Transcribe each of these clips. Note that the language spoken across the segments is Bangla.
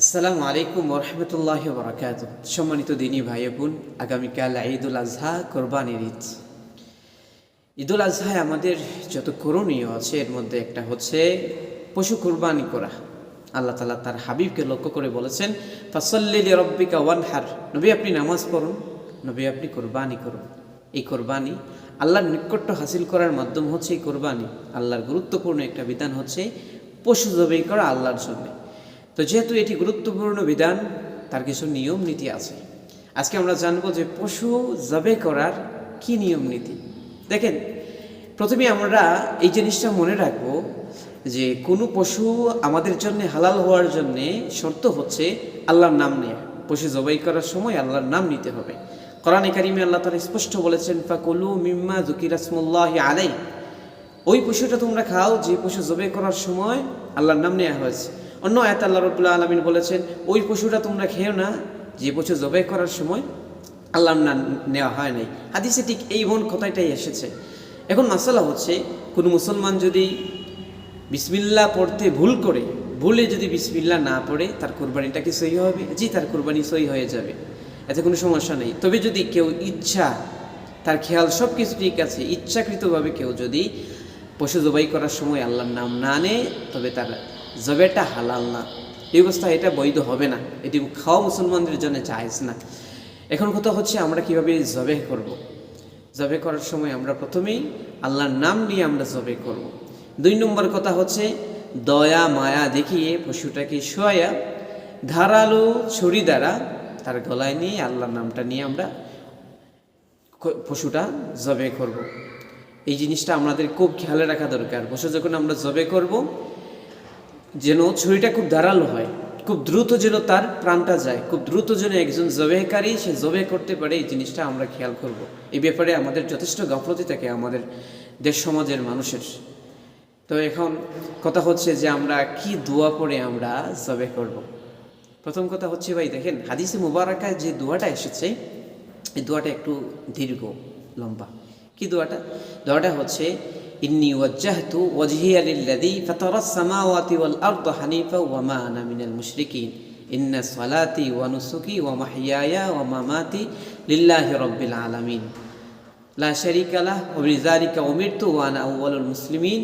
আসসালামু আলাইকুম ওরহামতুল্লাহ বরাকাত সম্মানিত দিনী ভাই বোন, আগামীকাল ঈদুল আজহা কোরবানির ঈদ। ঈদুল আজহায় আমাদের যত করণীয় আছে, এর মধ্যে একটা হচ্ছে পশু কোরবানি করা। আল্লাহ তালা তার হাবিবকে লক্ষ্য করে বলেছেন ফাসল্লিল রব্বিকা ওয়ানহার। নবী, আপনি নামাজ পড়ুন, নবী, আপনি কোরবানি করুন। এই কোরবানি আল্লাহর নিকট্য হাসিল করার মাধ্যম হচ্ছে এই কোরবানি। আল্লাহর গুরুত্বপূর্ণ একটা বিধান হচ্ছে, পশু জবাই করা আল্লাহর জন্যে। তো যেহেতু এটি গুরুত্বপূর্ণ বিধান, তার কিছু নিয়ম নীতি আছে। আজকে আমরা জানব যে পশু জবে করার কি নিয়ম নীতি। দেখেন, প্রথমে আমরা এই জিনিসটা মনে রাখব যে কোনো পশু আমাদের জন্য হালাল হওয়ার জন্য শর্ত হচ্ছে আল্লাহর নাম নেয়া। পশু জবাই করার সময় আল্লাহর নাম নিতে হবে। কোরআনে কারিমে আল্লাহ তালা স্পষ্ট বলেছেন, ফাকুলু মিম্মা জুকিরাসমুল্লাহ আলাই ওই পশুটা তোমরা খাও, যে পশু জবে করার সময় আল্লাহর নাম নেওয়া হয়েছে। অন্য আয়াত আল্লাহ রবুল্লাহ আলমিন বলেছেন, ওই পশুটা তোমরা খেও না, যে পশু জবে করার সময় আল্লাহর নাম নেওয়া হয় নাই। হাদিসে ঠিক এই মন কথাটাই এসেছে। এখন মাসালা হচ্ছে, কোনো মুসলমান যদি বিসমিল্লা পড়তে ভুল করে, ভুলে যদি বিসমিল্লা না পড়ে, তার কোরবানিটা কি সহি হবে? জি, তার কোরবানি সহি হয়ে যাবে। এতে কোনো সমস্যা নেই। তবে যদি কেউ ইচ্ছা, তার খেয়াল সব কিছু ঠিক আছে, ইচ্ছাকৃতভাবে কেউ যদি পশু জবাই করার সময় আল্লাহর নাম না নেয়, তবে তার জবেটা হালাল না এই অবস্থা এটা বৈধ হবে না এটি খাওয়া মুসলমানদের জন্য চাইজ না এখন কথা হচ্ছে আমরা কীভাবে জবে করব। জবে করার সময় আমরা প্রথমেই আল্লাহর নাম নিয়ে আমরা জবে করব। দুই নম্বর কথা হচ্ছে দয়া, মায়া দেখিয়ে পশুটাকে শোয়া ধারালো ছুরি দ্বারা তার গলায় নিয়ে আল্লাহর নামটা নিয়ে আমরা পশুটা জবে করব। এই জিনিসটা আমাদের খুব খেয়ালে রাখা দরকার পশু যখন আমরা জবে করব যেন ছুরিটা খুব ধারালো হয়, খুব দ্রুত যেন তার প্রাণটা যায়, খুব দ্রুত যেন একজন জবেহকারী সে জবে করতে পারে, এই জিনিসটা আমরা খেয়াল করব। এই ব্যাপারে আমাদের যথেষ্ট গাফলতি থাকে আমাদের দেশ সমাজের মানুষের তো এখন কথা হচ্ছে যে আমরা কি দোয়া পড়ে আমরা জবে করব। প্রথম কথা হচ্ছে ভাই দেখেন, হাদিসে মুবারাকায় যে দোয়াটা এসেছে, এই দোয়াটা একটু দীর্ঘ, লম্বা কি দোয়াটা দোয়াটা হচ্ছে ইন্নি ওয়াজ্জাহতু ওয়াজহিয়া লিল্লাযী ফাতারাস সামাওয়াতি ওয়াল আরদা হানিফা ওয়া মা আনা মিনাল মুশরিকিন। ইন্না সালাতি ওয়া নুসুকি ওয়া মাহইয়ায়া ওয়া মামাতি লিল্লাহি রাব্বিল আলামিন। লা শারিকা লাহ ওয়া বিযালিকা উমিরতু ওয়া আনা আউওয়ালুল মুসলিমিন।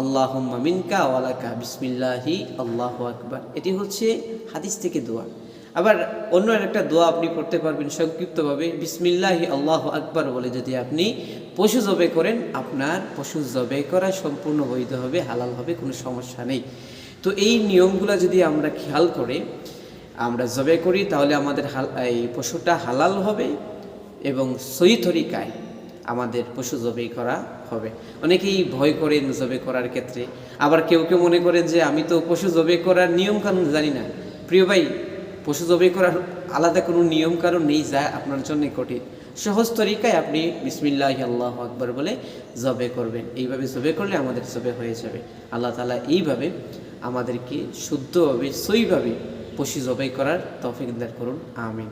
আল্লাহুম্মা মিনকা ওয়া লাকা। বিসমিল্লাহি, আল্লাহু আকবার। এটি হচ্ছে হাদিস থেকে দোয়া। আবার অন্য একটা দোয়া আপনি করতে পারবেন সংক্ষিপ্তভাবে, বিসমিল্লাহি আল্লাহ আকবার বলে যদি আপনি পশু জবে করেন, আপনার পশু জবে করা সম্পূর্ণ বৈধ হবে, হালাল হবে, কোনো সমস্যা নেই। তো এই নিয়মগুলো যদি আমরা খেয়াল করে, আমরা জবে করি, তাহলে আমাদের এই পশুটা হালাল হবে এবং সই তরিকায় আমাদের পশু জবাই করা হবে। অনেকেই ভয় করেন জবে করার ক্ষেত্রে। আবার কেউ কেউ মনে করেন যে, আমি তো পশু জবে করার নিয়ম কানুন জানি না। প্রিয় ভাই পশু জবাই করার আলাদা কোনো নিয়ম কারণ নেই যা আপনার জন্য কঠিন। সহজ তরিকায় আপনি বিসমিল্লাহ আল্লাহ আকবর বলে জবে করবেন। এইভাবে জবে করলে আমাদের জবে হয়ে যাবে। আল্লাহ তালা এইভাবে আমাদেরকে শুদ্ধভাবে, সইভাবে পশু জবাই করার তফিকদার করুন। আমিন।